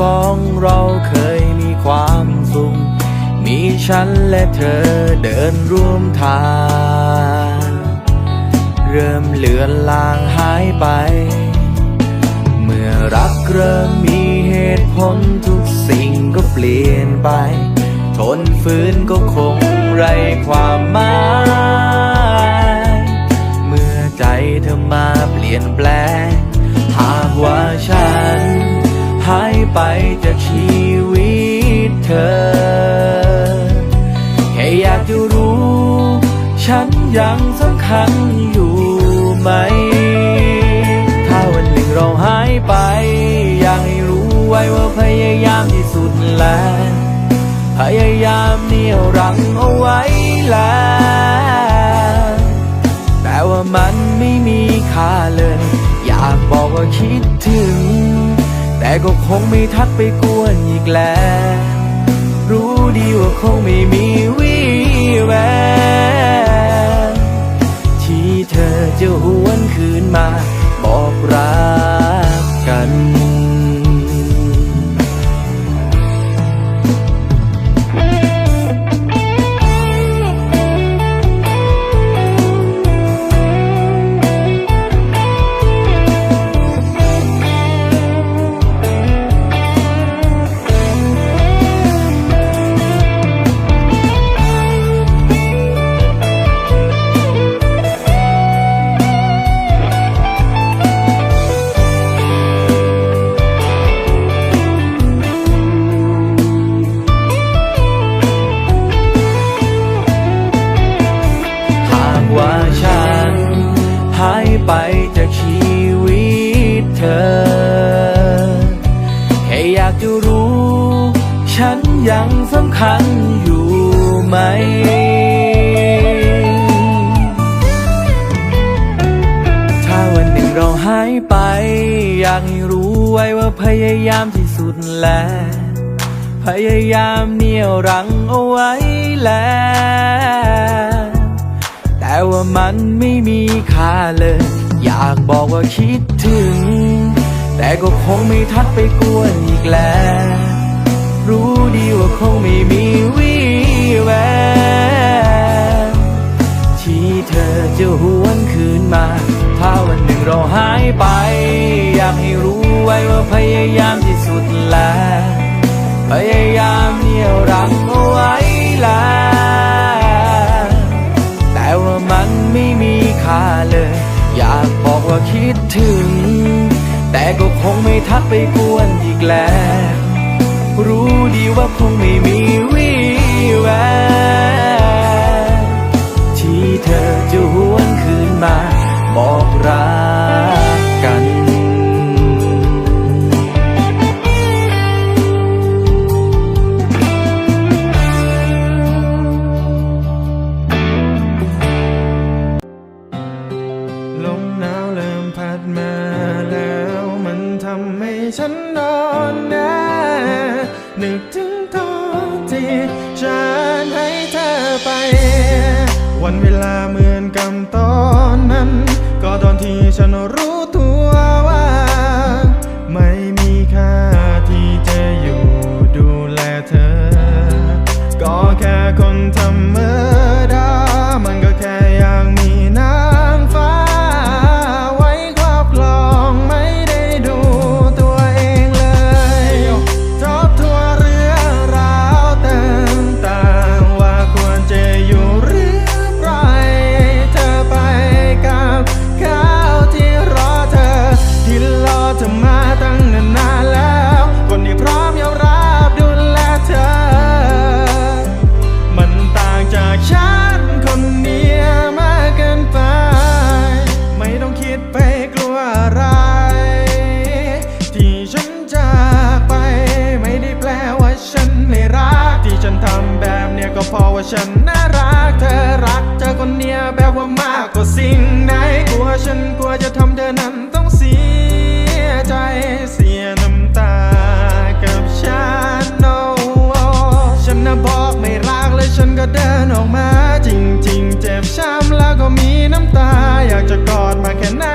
สองเราเคยมีความสุข มีฉันและเธอเดินร่วมทาง เริ่มเลือนลางหายไป เมื่อรักเริ่มมีเหตุผลทุกสิ่งก็เปลี่ยนไป ทนฝืนก็คงไรความหมายเมื่อใจเธอมาเปลี่ยนแปลง หากว่าฉัน หายไปจากชีวิตเธอ แค่อยากจะรู้ ฉันยังสำคัญอยู่ไหม ถ้าวันหนึ่งเราหายไป อยากให้รู้ไว้ว่าพยายามที่สุดแล้ว พยายามเหนี่ยวรั้งเอาไว้แล้วแต่ว่ามันไม่มีค่าเลย อยากบอกว่าคิดถึง แต่ก็คงไม่ทักไปกวนอีกแล้ว รู้ดีว่าคงไม่มีวี่แววที่เธอจะหวนคืนมา เราหายไป อยากให้รู้ไว้ว่าพยายามที่สุดแล้ว พยายามเนี่ยรังเอาไว้แล้ว แต่ว่ามันไม่มีค่าเลย อยากบอกว่าคิดถึง แต่ก็คงไม่ทักไปกวนอีกแล้ว รู้ดีว่าคงไม่มีวี่แววที่เธอจะหวนคืนมา ถ้าวันหนึ่งเราหายไป อยากให้รู้ไว้ว่าพยายามที่สุดแล้ว พยายามเหนี่ยวรั้งเอาไว้แล้วแต่ว่ามันไม่มีค่าเลย อยากบอกว่าคิดถึง แต่ก็คงไม่ทักไปกวนอีกแล้ว รู้ดีว่าคงไม่มีวี่แวว ฉันนอนแน่นึกถึงตอนที่ฉันให้เธอไป วันเวลาเหมือนกับตอนนั้น ก็ตอนที่ฉันร รักเธอรักเธอคนเนี้ยแบบว่ามากกว่าสิ่งไหนกลัวฉันกลัวจะทำเธอนั้นต้องเสียใจเสียน้ำตากับฉัน no ฉันน่ะบอกไม่รักเลยฉันก็เดินออกมา จริง ๆ เจ็บช้ำแล้วก็มีน้ำตา อยากจะกอดมาแค่ไหน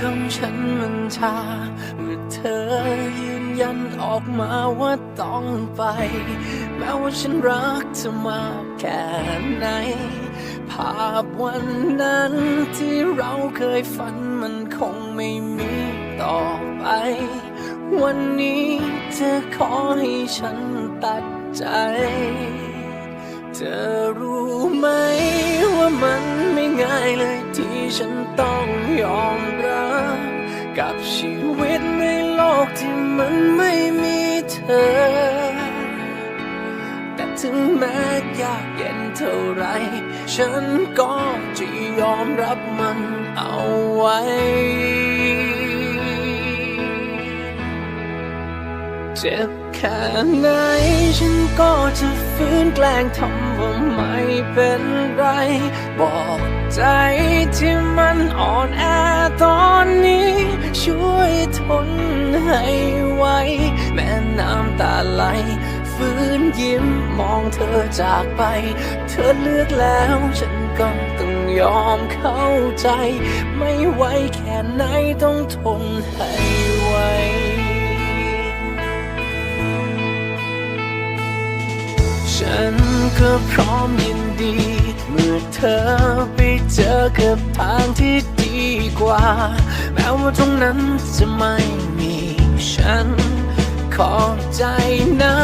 ของฉันมันชาเมื่อเธอยืนยันออกมาว่าต้องไป แม้ว่าฉันรักเธอมากแค่ไหน ภาพวันนั้นที่เราเคยฝันมันคงไม่มีต่อไป วันนี้เธอขอให้ฉันตัดใจ เธอรู้ไหม มันไม่ง่ายเลยที่ฉันต้องยอมรับ กับชีวิตในโลกที่มันไม่มีเธอ แต่ถึงแม้ยากเย็นเท่าไร ฉันก็จะยอมรับมันเอาไว้เจ็บ แค่ไหนฉันก็จะฟื้นแกล้งทำว่าไม่เป็นไร บอกใจที่มันอ่อนแอตอนนี้ ช่วยทนให้ไวแม้น้ำตาไหลฟื้นยิ้มมองเธอจากไป เธอเลือกแล้วฉันก็ต้องยอมเข้าใจ ไม่ไหวแค่ไหนต้องทนให้ไว ฉันก็พร้อมยินดี เมื่อเธอไปเจอกับทางที่ดีกว่า แม้ว่าตรงนั้นจะไม่มีฉัน ขอบใจนะ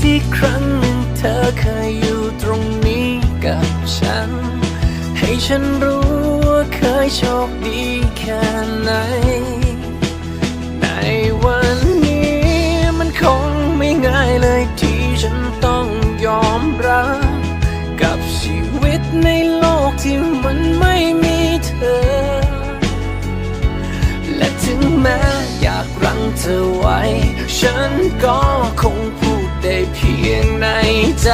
ที่ครั้งหนึ่งเธอเคยอยู่ตรงนี้กับฉัน ให้ฉันรู้ว่าเคยโชคดีแค่ไหน ในวันนี้มันคงไม่ง่ายเลยที่ องยอมรับ กับชีวิตในโลกที่มันไม่มีเธอ และถึงแม้อยากรั้งเธอไว้ ฉันก็คงพูดได้เพียงในใจ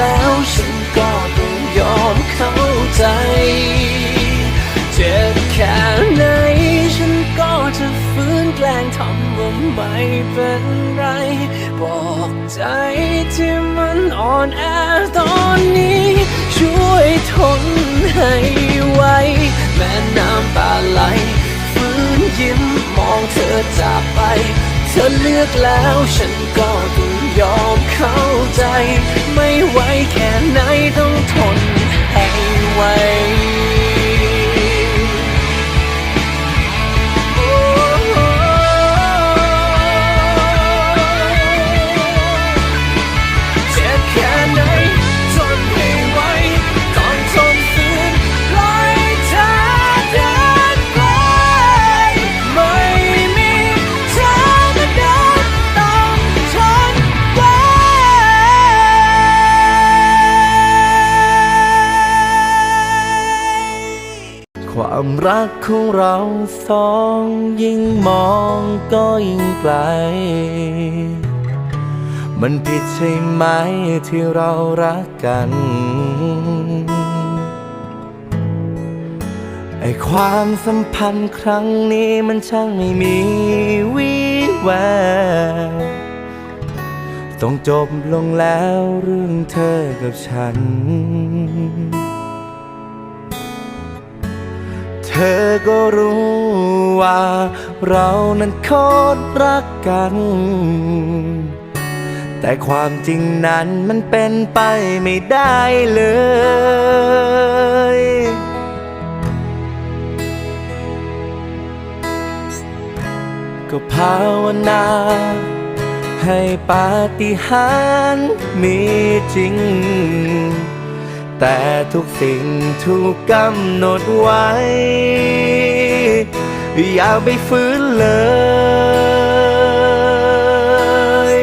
แล้วฉันก็ต้องยอมเข้าใจ เจ็บแค่ไหนฉันก็จะฟื้นแกล้งทำว่าไม่เป็นไร บอกใจที่มันอ่อนแอตอนนี้ ช่วยทนให้ไวแม้น้ำตาไหลฟื้นยิ้มมองเธอจากไป เธอเลือกแล้วฉันก็ต้อง ยอมเข้าใจ ไม่ไหวแค่ไหนต้องทนให้ไว รักของเราสองยิ่งมองก็ยิ่งไกล มันผิดใช่ไหมที่เรารักกัน ไอความสัมพันธ์ครั้งนี้มันช่างไม่มีวี่แววต้องจบลงแล้วเรื่องเธอกับฉัน ธอก็รู้ว่า เรานั้นโคตรรักกัน แต่ความจริงนั้นมันเป็นไปไม่ได้เลย ก็ภาวนา ให้ปาฏิหาริย์มีจริง แต่ทุกสิ่งถูกกำหนดไว้ อย่าไปฟื้นเลย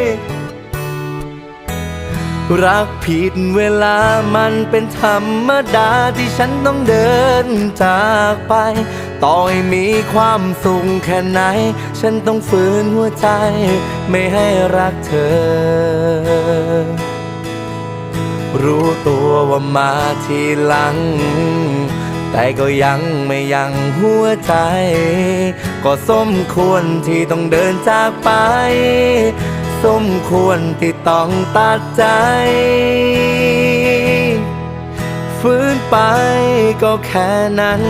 รักผิดเวลามันเป็นธรรมดาที่ฉันต้องเดินจากไป ต่อให้มีความสุขแค่ไหน ฉันต้องฝืนหัวใจ ไม่ให้รักเธอ รู้ตัวว่ามาทีหลัง แต่ก็ยังไม่ยังหัวใจ ก็สมควรที่ต้องเดินจากไป สมควรที่ต้องตัดใจ ฟื้นไปก็แค่นั้น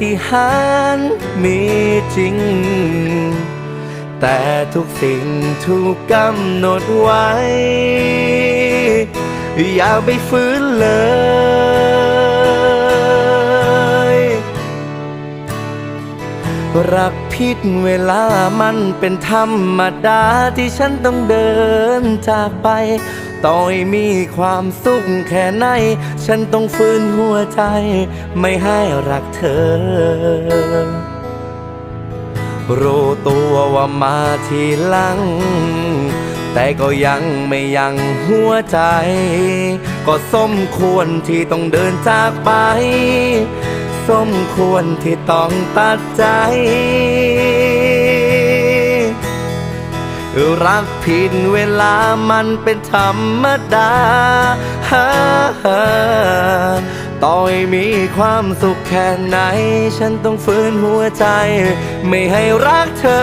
ฏิหาร์มีจริง แต่ทุกสิ่งถูกกำหนดไว้ อย่าไปฟื้นเลย รักผิดเวลามันเป็นธรรมดาที่ฉันต้องเดินจากไป ต่อให้มีความสุขแค่ไหน ฉันต้องฝืนหัวใจ ไม่ให้รักเธอ รู้ตัวว่ามาทีหลัง แต่ก็ยังไม่ยังหัวใจ ก็สมควรที่ต้องเดินจากไป สมควรที่ต้องตัดใจ รักผิดเวลามันเป็นธรรมดาต่อให้มีความสุขแค่ไหน ฉันต้องฝืนหัวใจ ไม่ให้รักเธอ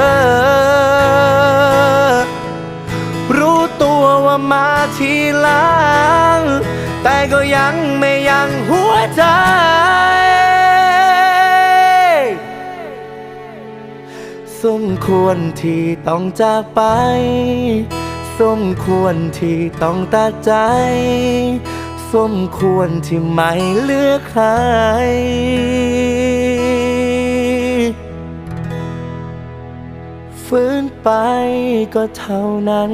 รู้ตัวว่ามาทีหลัง แต่ก็ยังไม่ยังหัวใจ สมควรที่ต้องจากไป สมควรที่ต้องตัดใจ สมควรที่ไม่เลือกใคร ฟื้นไปก็เท่านั้น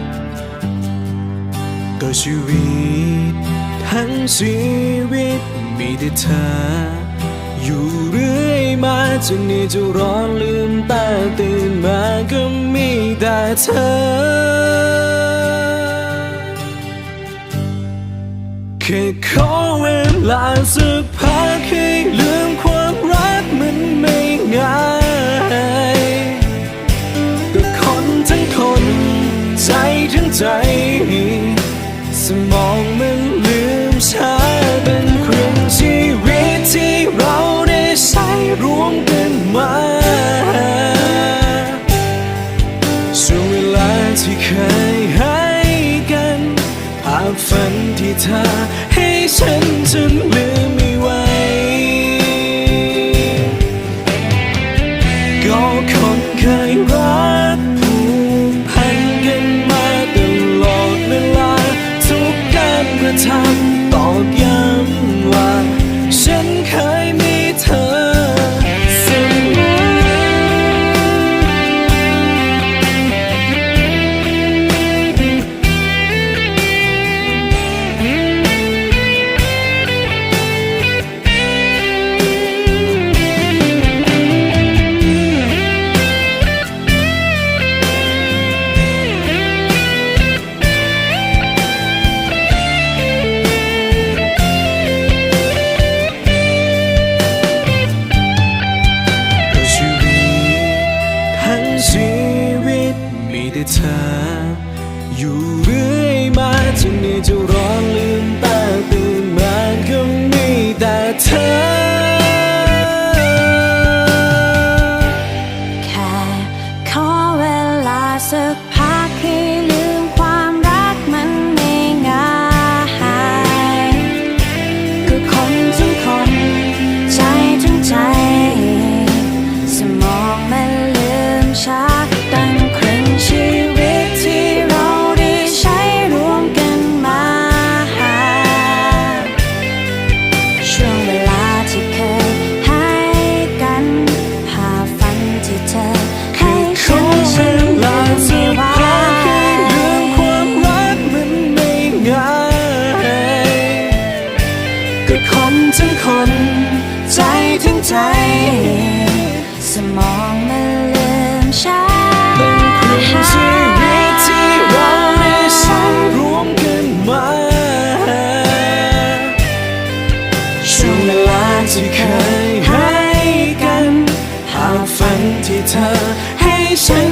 ก็ชีวิต ทั้งชีวิตมีแต่เธอ อยู่เรื่อยมาจนนี้จะร้อนลืมตาตื่นมาก็มีแต่เธอ แค่ขอเวลาสักพักให้เหลือ ทำตอบย้ำว่า ที่เคยให้กัน หากฝันที่เธอให้ฉัน